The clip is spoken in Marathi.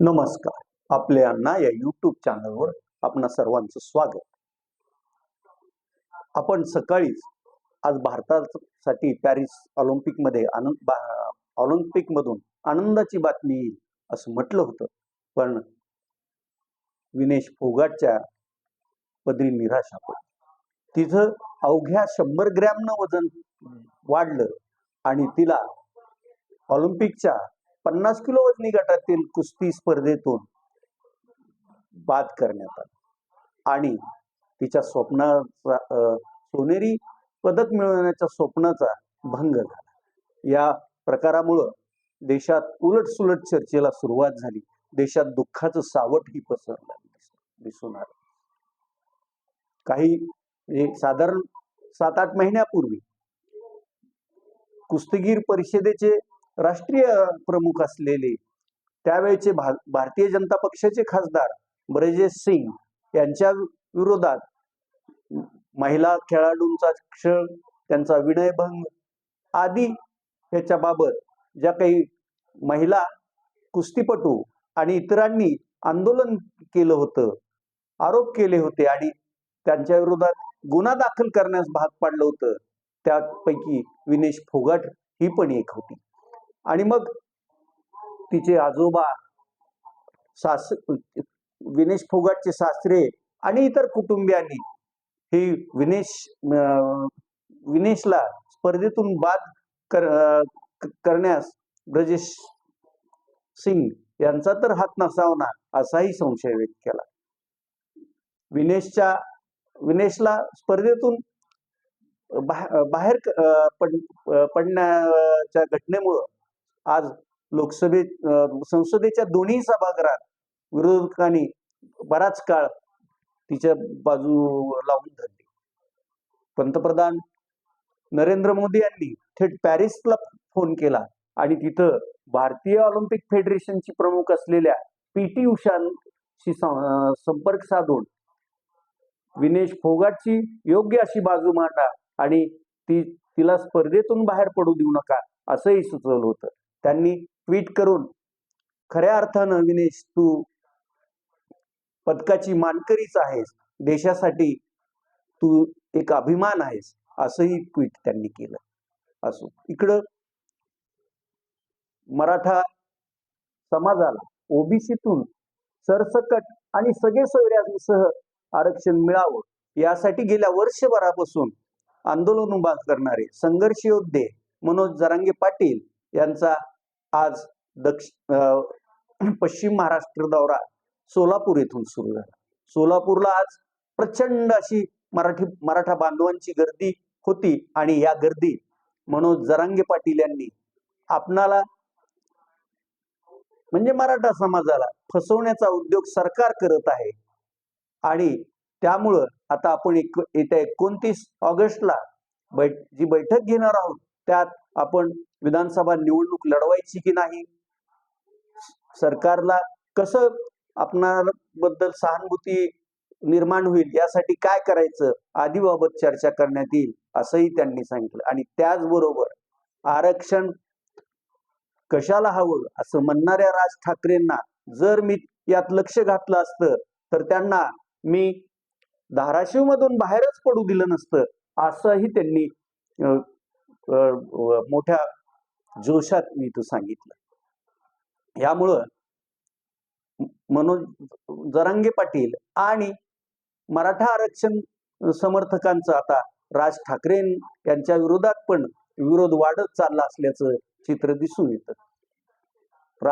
नमस्कार. आपल्या अण्णा या यूट्यूब चॅनलवर आपणा सर्वांचं स्वागत. आपण सकाळीच आज भारतासाठी पॅरिस ऑलिम्पिकमध्ये आनंद ऑलिम्पिकमधून आनंदाची बातमी येईल असं म्हटलं होतं. पण विनेश फोगाटच्या पदरी निराशा पडली. तिचं अवघ्या शंभर ग्रॅमनं वजन वाढलं आणि तिला ऑलिम्पिकच्या पन्नास किलो वजनी गटातील कुस्ती स्पर्धेतून बाद करण्यात आली. आणि तिच्या स्वप्नाचा सोनेरी पदक मिळवण्याच्या स्वप्नाचा भंग झाला. या प्रकारामुळं देशात उलटसुलट चर्चेला सुरुवात झाली. देशात दुःखाचं सावटही पसरलं दिसून आलं. काही म्हणजे साधारण सात आठ महिन्यापूर्वी कुस्तीगीर परिषदेचे राष्ट्रीय प्रमुख असलेले त्यावेळेचे भा भारतीय जनता पक्षाचे खासदार ब्रजेश सिंग यांच्या विरोधात महिला खेळाडूंचा क्षण त्यांचा विनयभंग आदी ह्याच्या बाबत ज्या काही महिला कुस्तीपटू आणि इतरांनी आंदोलन केलं होतं आरोप केले होते आणि त्यांच्या विरोधात गुन्हा दाखल करण्यास भाग पाडलं होतं त्यापैकी विनेश फोगाट ही पण एक होती. आणि मग तिचे आजोबा सास विनेश फोगाटचे सासरे आणि इतर कुटुंबियांनी ही विनेश विनेशला स्पर्धेतून बाद कर करण्यास ब्रजेश सिंग यांचा तर हात नसावना असाही संशय व्यक्त केला. विनेशच्या विनेशला स्पर्धेतून बाहेर पडण्याच्या घटनेमुळं आज लोकसभेत संसदेच्या दोन्ही सभागृहात विरोधकांनी बराच काळ तिच्या बाजू लावून धरली. पंतप्रधान नरेंद्र मोदी यांनी थेट पॅरिसला फोन केला आणि तिथं भारतीय ऑलिम्पिक फेडरेशनची प्रमुख असलेल्या पी टी उषांशी संपर्क साधून विनेश फोगाटची योग्य अशी बाजू मांडा आणि ती तिला स्पर्धेतून बाहेर पडू देऊ नका असंही सुचवलं होतं. त्यांनी ट्विट करून खऱ्या अर्थानं विनेश तू पदकाची मानकरीच आहेस. देशासाठी तू एक अभिमान आहेस असंही ट्विट त्यांनी केलं. असो इकडं मराठा समाजाला ओबीसीतून सरसकट आणि सगळे सोयऱ्यांसह आरक्षण मिळावं यासाठी गेल्या वर्षभरापासून आंदोलन उभा करणारे संघर्ष योद्धे मनोज जरांगे पाटील यांचा आज दक्षिण अं, पश्चिम महाराष्ट्र दौरा सोलापूर येथून सुरू झाला. सोलापूरला आज प्रचंड अशी मराठी मराठा बांधवांची गर्दी होती आणि या गर्दी मनोज जरांगे पाटील यांनी आपणाला म्हणजे मराठा समाजाला फसवण्याचा उद्योग सरकार करत आहे आणि त्यामुळं आता आपण एक येत्या एकोणतीस ऑगस्टला बैठ जी बैठक घेणार आहोत त्यात आपण विधानसभा निवडणूक लढवायची की नाही? सरकारला कसं आपणाबद्दल सहानुभूती निर्माण होईल? यासाठी काय करायचं? आदीबाबत चर्चा करण्यात येईल असंही त्यांनी सांगितलं. आणि त्याचबरोबर आरक्षण कशाला हवं असं म्हणणाऱ्या राज ठाकरेंना जर मी यात लक्ष घातलं असतं तर त्यांना मी धाराशिव मधून बाहेरच पडू दिलं नसतं असंही त्यांनी मोठ्या जोशात मी इथं सांगितलं. यामुळं मनोज जरांगे पाटील आणि मराठा आरक्षण समर्थकांचं आता राज ठाकरे यांच्या विरोधात पण विरोध वाढत चालला असल्याचं चित्र दिसून येतं.